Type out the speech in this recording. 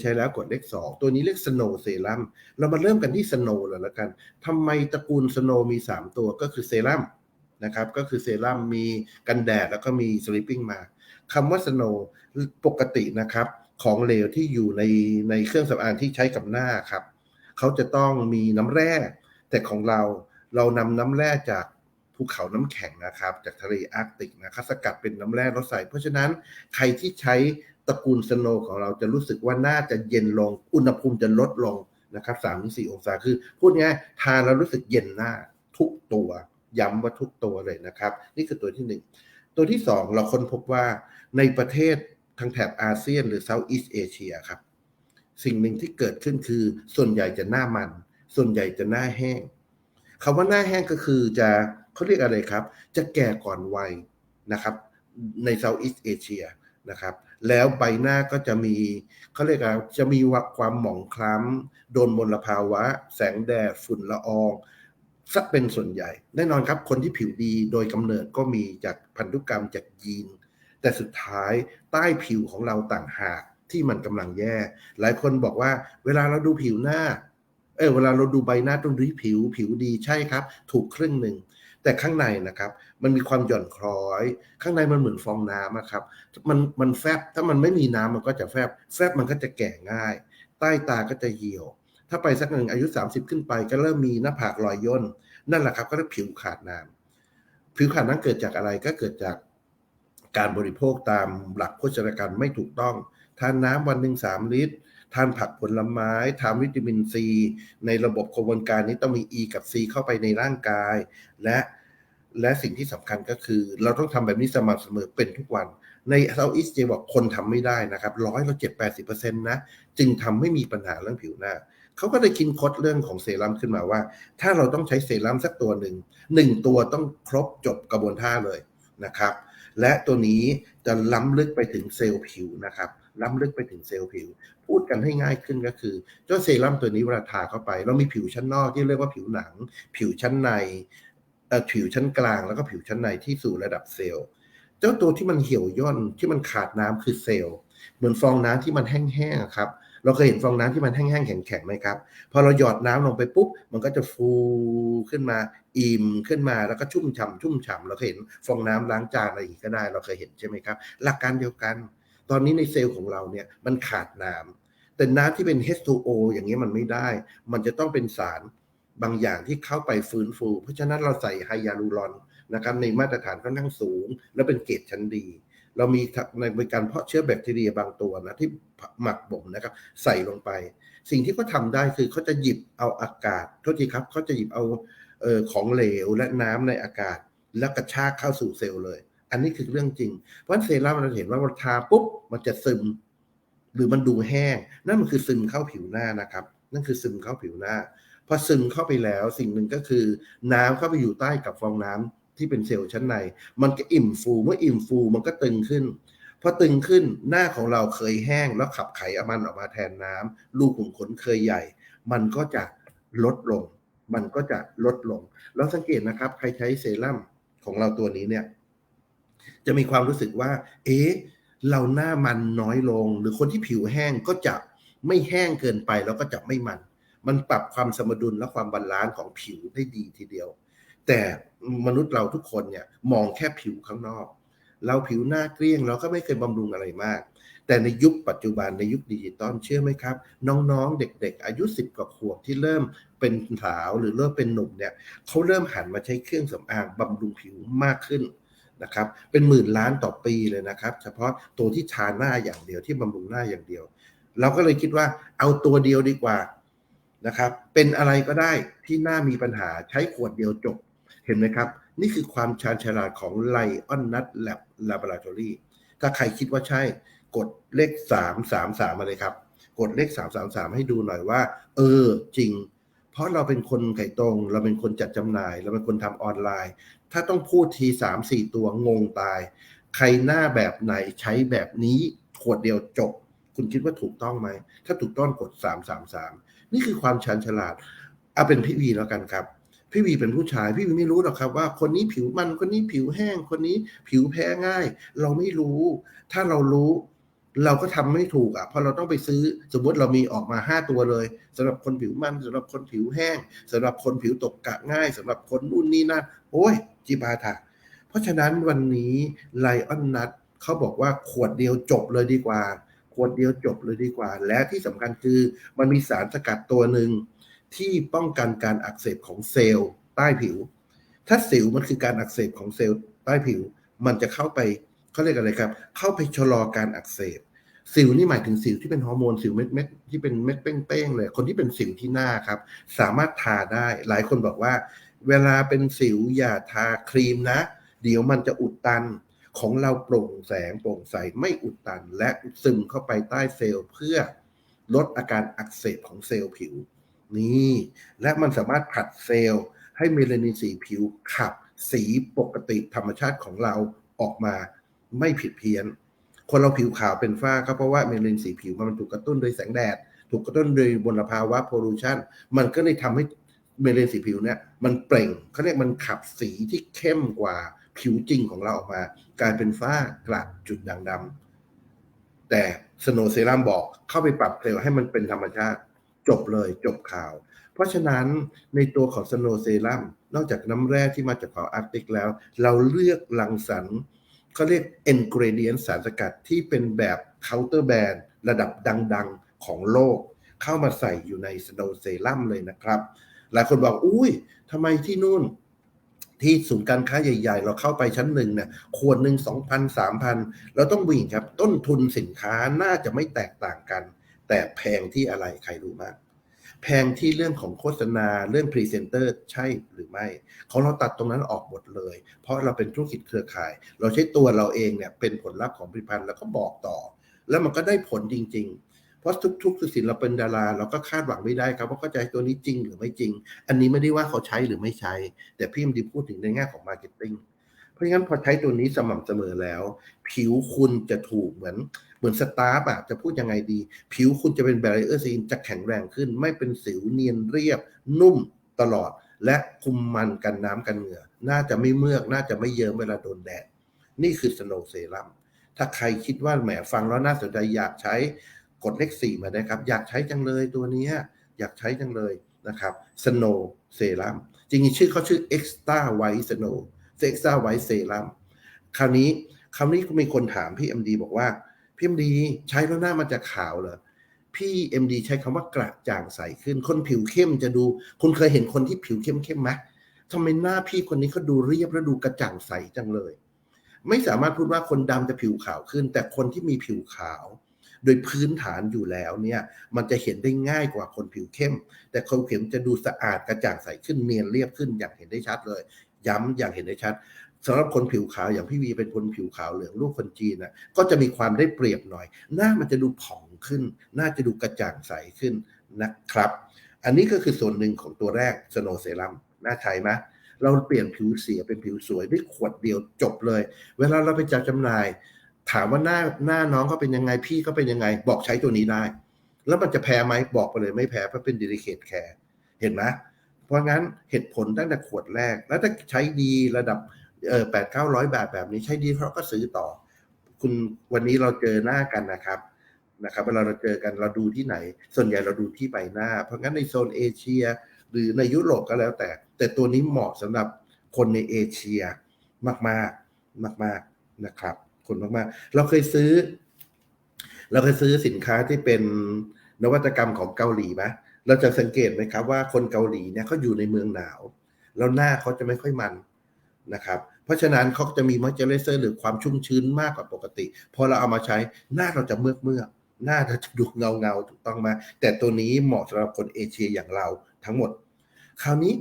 ใช้แล้วกดเลขสองตัวนี้เรียกสโนว์เซรั่มเรามาเริ่มกันที่สโนว์เลยแล้วกันทำไมตระกูลสโนว์มี 3 ตัวก็คือเซรั่มนะครับก็คือเซรั่มมีกันแดดแล้วก็มีสลิปปิ้งมาคำว่าสโนว์ปกตินะครับ ของเหลวที่อยู่ในในเครื่องสำอางที่ใช้กับหน้าครับเขาจะต้องมีน้ำแร่ แต่ของเราเรานำน้ำแร่จากภูเขาน้ำแข็งนะครับ จากทะเลอาร์กติกนะครับสกัดเป็นน้ำแร่รสใสเพราะฉะนั้นใครที่ใช้ ตระกูลสโนว์ของเราจะรู้สึกว่าน้าจะเย็นลง อุณหภูมิจะลดลงนะครับสามถึงสี่องศาคือ พูดง่ายทานแล้วรู้สึกเย็นหน้าทุกตัว ย้ำว่าทุกตัวเลยนะครับ นี่คือตัวที่หนึ่งตัวที่สองเราค้นพบว่าในประเทศทางแถบอาเซียนหรือ Southeast Asia ครับ สิ่งหนึ่งที่เกิดขึ้นคือ ส่วนใหญ่จะหน้ามัน ส่วนใหญ่จะหน้าแห้งคำว่าหน้าแห้งก็คือจะเขาเรียกอะไรครับ จะแก่ก่อนวัยนะครับ ใน Southeast Asia นะครับ แล้วใบหน้าก็จะมีเขาเรียกว่าจะมีความหมองคล้ำ โดนมลภาวะ แสงแดดฝุ่นละอองสักเป็นส่วนใหญ่ แน่นอนครับ คนที่ผิวดีโดยกำเนิดก็มีจากพันธุกรรมจากยีน แต่สุดท้ายใต้ผิวของเราต่างหากที่มันกำลังแย่ หลายคนบอกว่า เวลาเราดูผิวหน้าเออเวลาเราดูใบหน้าต้องดูผิวผิวดีใช่ครับ ถูกครึ่งหนึ่ง แต่ข้างในนะครับ มันมีความหย่อนคล้อย ข้างในมันเหมือนฟองน้ำครับ มันมันแฟบถ้ามันไม่มีน้ำมันก็จะแฟบแฟบมันก็จะแก่ง่าย ใต้ตาก็จะเหี่ยว ถ้าไปสักหนึ่งอายุ 30 ขึ้นไปก็เริ่มมีหน้าผากรอยย่นนั่นแหละครับก็เรียกผิวขาดน้ำผิวขาดน้ำเกิดจากอะไรก็เกิดจากการบริโภคตามหลักโภชนาการไม่ถูกต้อง ทานน้ำวันหนึ่งสามลิตร ทานผักผลไม้ทานวิตามินซี ในระบบกระบวนการนี้ต้องมี E กับ C เข้าไปในร่างกาย และและสิ่งที่สำคัญก็คือ เราต้องทำแบบนี้สม่ำเสมอเป็นทุกวัน ในเซาท์อีสเจบอกคนทำไม่ได้นะครับร้อยเราเจ็ดแปดสิบเปอร์เซ็นต์นะ จึงทำให้มีปัญหาเรื่องผิวหน้าเขาก็เลยคิดคดเรื่องของเซรั่มขึ้นมาว่า ถ้าเราต้องใช้เซรั่มสักตัวหนึ่งหนึ่งตัวต้องครบจบกระบวนท่าเลยนะครับ และตัวนี้จะล้ำลึกไปถึงเซลล์ผิวนะครับ ล้ำลึกไปถึงเซลล์ผิว พูดกันให้ง่ายขึ้นก็คือ เจ้าเซรั่มตัวนี้เวลาทาเข้าไป เรามีผิวชั้นนอกที่เรียกว่าผิวหนัง ผิวชั้นในผิวชั้นกลางแล้วก็ผิวชั้นในที่สู่ระดับเซลล์ เจ้าตัวที่มันเหี่ยวย่นที่มันขาดน้ำคือเซลล์ เหมือนฟองน้ำที่มันแห้งๆครับเราเคยเห็นฟองน้ำที่มันแห้งๆแข็งๆไหมครับ พอเราหยอดน้ำลงไปปุ๊บ มันก็จะฟูขึ้นมา อิ่มขึ้นมาแล้วก็ชุ่มฉ่าชุ่มฉ่าเราเคยเห็นฟองน้ำล้างจานอะไรอีกก็ได้ เราเคยเห็นใช่ไหมครับ หลักการเดียวกัน ตอนนี้ในเซลล์ของเราเนี่ยมันขาดน้ำแต่น้ำที่เป็น H2O อย่างนี้มันไม่ได้ มันจะต้องเป็นสารบางอย่างที่เข้าไปฟื้นฟู เพราะฉะนั้นเราใส่ไฮยาลูรอนนะครับในมาตรฐานค่อนข้างสูง และเป็นเกรดชั้นดี เรามีในบริการเพาะเชื้อแบคทีเรียบางตัวนะที่หมักบ่มนะครับใส่ลงไป สิ่งที่เขาทาได้คือเขาจะหยิบเอาอากาศโทษทีครับเขาจะหยิบเอาเออของเหลวและน้ำในอากาศ แล้วกระชากเข้าสู่เซลล์เลย อันนี้คือเรื่องจริง เพราะเซรั่มเราเห็นว่าเราทาปุ๊บมันจะซึม หรือมันดูแห้ง นั่นมันคือซึมเข้าผิวหน้านะครับ นั่นคือซึมเข้าผิวหน้าพอซึมเข้าไปแล้วสิ่งหนึ่งก็คือ น้ำเข้าไปอยู่ใต้กับฟองน้ำที่เป็นเซลล์ชั้นใน มันก็อิ่มฟูเมื่ออิ่มฟูมันก็ตึงขึ้นพอตึงขึ้นหน้าของเราเคยแห้งแล้วขับไขมันออกมาแทนน้ำรูขุมขนเคยใหญ่ มันก็จะลดลง มันก็จะลดลง แล้วสังเกตนะครับ ใครใช้เซรั่มของเราตัวนี้เนี่ย จะมีความรู้สึกว่า เอ๊ะเราหน้ามันน้อยลง หรือคนที่ผิวแห้งก็จะไม่แห้งเกินไปแล้วก็จะไม่มัน มันปรับความสมดุลและความบาลานซ์ของผิวได้ดีทีเดียว แต่มนุษย์เราทุกคนเนี่ยมองแค่ผิวข้างนอก เราผิวหน้าเกลี้ยง เราก็ไม่เคยบำรุงอะไรมาก แต่ในยุคปัจจุบันในยุคดิจิตอลเชื่อไหมครับ น้องๆ เด็กๆ อายุ 10 กว่าขวบที่เริ่มเป็นสาวหรือเริ่มเป็นหนุ่มเนี่ยเขาเริ่มหันมาใช้เครื่องสำอางบำรุงผิวมากขึ้น นะครับเป็นหมื่นล้านต่อปีเลยนะครับ เฉพาะตัวที่ทาหน้าอย่างเดียวที่บำรุงหน้าอย่างเดียว เราก็เลยคิดว่าเอาตัวเดียวดีกว่านะครับ เป็นอะไรก็ได้ที่หน่ามีปัญหาใช้ขวดเดียวจบเห็นไหมครับ นี่คือความชาญฉลาดของไลออนนัทแลบลาบราทอรี่ถ้าใครคิดว่าใช่ กดเลขสามสามสามเลยครับ กดเลขสามสามสามให้ดูหน่อยว่า เออจริง เพราะเราเป็นคนไข่ตรง เราเป็นคนจัดจำหน่าย เราเป็นคนทำออนไลน์ ถ้าต้องพูดทีสามสี่ตัวงงตาย ใครหน้าแบบไหนใช้แบบนี้ขวดเดียวจบ คุณคิดว่าถูกต้องไหม ถ้าถูกต้องกดสามสามสามนี่คือความชันฉลาดเอาเป็นพี่วีแล้วกันครับ พี่วีเป็นผู้ชาย พี่วีไม่รู้หรอกครับว่าคนนี้ผิวมันคนนี้ผิวแห้งคนนี้ผิวแพ้ง่าย เราไม่รู้ ถ้าเรารู้ เราก็ทำไม่ถูกอะเพราะเราต้องไปซื้อสมมติเรามีออกมาห้าตัวเลยสำหรับคนผิวมันสำหรับคนผิวแห้งสำหรับคนผิวตกกะง่ายสำหรับคนนู่นนี่นั่นโอ้ยจิบาถะเพราะฉะนั้นวันนี้ไลออนนัทเขาบอกว่าขวดเดียวจบเลยดีกว่า ขวดเดียวจบเลยดีกว่า และที่สำคัญคือมันมีสารสกัดตัวหนึ่งที่ป้องกันการอักเสบของเซลล์ใต้ผิว ถ้าสิวมันคือการอักเสบของเซลล์ใต้ผิว มันจะเข้าไป เขาเรียกอะไรครับ เข้าไปชะลอการอักเสบ สิวนี่หมายถึงสิวที่เป็นฮอร์โมนสิวเม็ดเม็ดๆที่เป็นเม็ดเป้งๆเลย คนที่เป็นสิวที่หน้าครับ สามารถทาได้ หลายคนบอกว่า เวลาเป็นสิวอย่าทาครีมนะ เดี๋ยวมันจะอุดตันของเราโปร่งแสงโปร่งใสไม่อุดตัน และซึมเข้าไปใต้เซลล์เพื่อลดอาการอักเสบของเซลล์ผิว นี่ และมันสามารถผลัดเซลล์ ให้เมลานินสีผิวขับสีปกติธรรมชาติของเราออกมา ไม่ผิดเพี้ยน คนเราผิวขาวเป็นฝ้าก็เพราะว่าเมลานินสีผิวมันถูกกระตุ้นโดยแสงแดด ถูกกระตุ้นโดยมลภาวะโพลูชันมันก็เลยทำให้เมลานินสีผิวเนี่ยมันเปล่งเขาเรียกมันขับสีที่เข้มกว่าผิวจริงของเราออกมา กลายเป็นฝ้ากระจุดด่างดำแต่สโนเซรั่มบอกเข้าไปปรับเซลล์ให้มันเป็นธรรมชาติ จบเลยจบข่าว เพราะฉะนั้นในตัวของสโนเซรั่มนอกจากน้ำแร่ที่มาจากเขาอาร์กติกแล้ว เราเลือกลังสรรค์ เขาเรียก ingredient สารสกัดที่เป็นแบบเคาน์เตอร์แบรนด์ระดับดังๆของโลก เข้ามาใส่อยู่ในสโนเซรั่มเลยนะครับ หลายคนบอกอุ้ยทำไมที่นู่น ที่ศูนย์การค้าใหญ่ ๆ เราเข้าไปชั้นหนึ่งเนี่ยขวดหนึ่งสองพันสามพันเราต้องวิ่งครับ ต้นทุนสินค้าน่าจะไม่แตกต่างกัน แต่แพงที่อะไรใครรู้มาก แพงที่เรื่องของโฆษณาเรื่องพรีเซนเตอร์ใช่หรือไม่ของเราตัดตรงนั้นออกหมดเลย เพราะเราเป็นธุรกิจเครือข่าย เราใช้ตัวเราเองเนี่ยเป็นผลลัพธ์ของผลิตภัณฑ์แล้วก็บอกต่อ แล้วมันก็ได้ผลจริง ๆ เพราะทุกๆสินเราเป็นดารา เราก็คาดหวังไม่ได้ครับว่าเขาจะใช้ตัวนี้จริงหรือไม่จริง อันนี้ไม่ได้ว่าเขาใช้หรือไม่ใช้ แต่พี่มันดีพูดถึงในแง่ของมาร์เก็ตติ้งเพราะงั้นพอใช้ตัวนี้สม่ำเสมอแล้ว ผิวคุณจะถูกเหมือน เหมือนสตาร์ฟอะจะพูดยังไงดี ผิวคุณจะเป็นแบรเออร์ซีนจะแข็งแรงขึ้น ไม่เป็นสิวเนียนเรียบ นุ่มตลอด และคุมมันกันน้ำกันเหงื่อ น่าจะไม่เมือก น่าจะไม่เยิ้มเวลาโดนแดด นี่คือสโนว์เซรั่มถ้าใครคิดว่าแหมฟังแล้วน่าสนใจอยากใช้กดเลขสี่มาได้ครับ อยากใช้จังเลยตัวนี้อยากใช้จังเลยนะครับสโนว์เซรั่มจริงๆชื่อเขาชื่อ extra white snow extra white serum คราวนี้คราวนี้ก็มีคนถามพี่เอ็มดีบอกว่า พี่เอ็มดีใช้แล้วหน้ามันจะขาวเหรอพี่เอ็มดีใช้คำว่ากระจ่างใสขึ้น คนผิวเข้มจะดู คุณเคยเห็นคนที่ผิวเข้มเข้มๆไหมทำไมหน้าพี่คนนี้เขาดูเรียบและดูกระจ่างใสจังเลย ไม่สามารถพูดว่าคนดำจะผิวขาวขึ้น แต่คนที่มีผิวขาว โดยพื้นฐานอยู่แล้วเนี่ย มันจะเห็นได้ง่ายกว่าคนผิวเข้ม แต่คนผิวจะดูสะอาดกระจ่างใสขึ้นเนียนเรียบขึ้นอย่างเห็นได้ชัดเลย ย้ำอย่างเห็นได้ชัด สำหรับคนผิวขาวอย่างพี่วีเป็นคนผิวขาวเหลืองลูกคนจีนน่ะก็จะมีความได้เปรียบหน่อย หน้ามันจะดูผ่องขึ้น หน่าจะดูกระจ่างใสขึ้นนะครับ อันนี้ก็คือส่วนหนึ่งของตัวแรกสโนเซรั่มน่าใช้ไหมเราเปลี่ยนผิวเสียเป็นผิวสวยด้วยขวดเดียวจบเลย เวลาเราไปจัดจำหน่าย ถามว่าหน้าหน้าน้องเขาเป็นยังไงพี่เขาเป็นยังไง บอกใช้ตัวนี้ได้ แล้วมันจะแพ้ไหมบอกไปเลยไม่แพ้เพราะเป็น delicate care เห็นไหมเพราะงั้นเหตุผลตั้งแต่ขวดแรก แล้วถ้าใช้ดีระดับ เออแปดเก้าร้อยบาทแบบนี้ใช้ดีเขาก็ซื้อต่อ คุณวันนี้เราเจอหน้ากันนะครับนะครับเวลาเราเจอกันเราดูที่ไหน ส่วนใหญ่เราดูที่ใบหน้า เพราะงั้นในโซนเอเชีย หรือในยุโรปก็แล้วแต่ แต่ตัวนี้เหมาะสำหรับคนในเอเชียมากๆมากๆนะครับ คนมากๆ เราเคยซื้อ เราเคยซื้อสินค้าที่เป็นนวัตกรรมของเกาหลีไหมเราจะสังเกตไหมครับว่าคนเกาหลีเนี่ยเขาอยู่ในเมืองหนาว แล้วหน้าเขาจะไม่ค่อยมัน นะครับ เพราะฉะนั้นเขาจะมีมอยเจอไรเซอร์หรือความชุ่มชื้นมากกว่าปกติ พอเราเอามาใช้หน้าเราจะเมือกเมือกหน้าเราจะดูเงาเงาถูกต้องไหมแต่ตัวนี้เหมาะสำหรับคนเอเชียอย่างเราทั้งหมด คราวนี้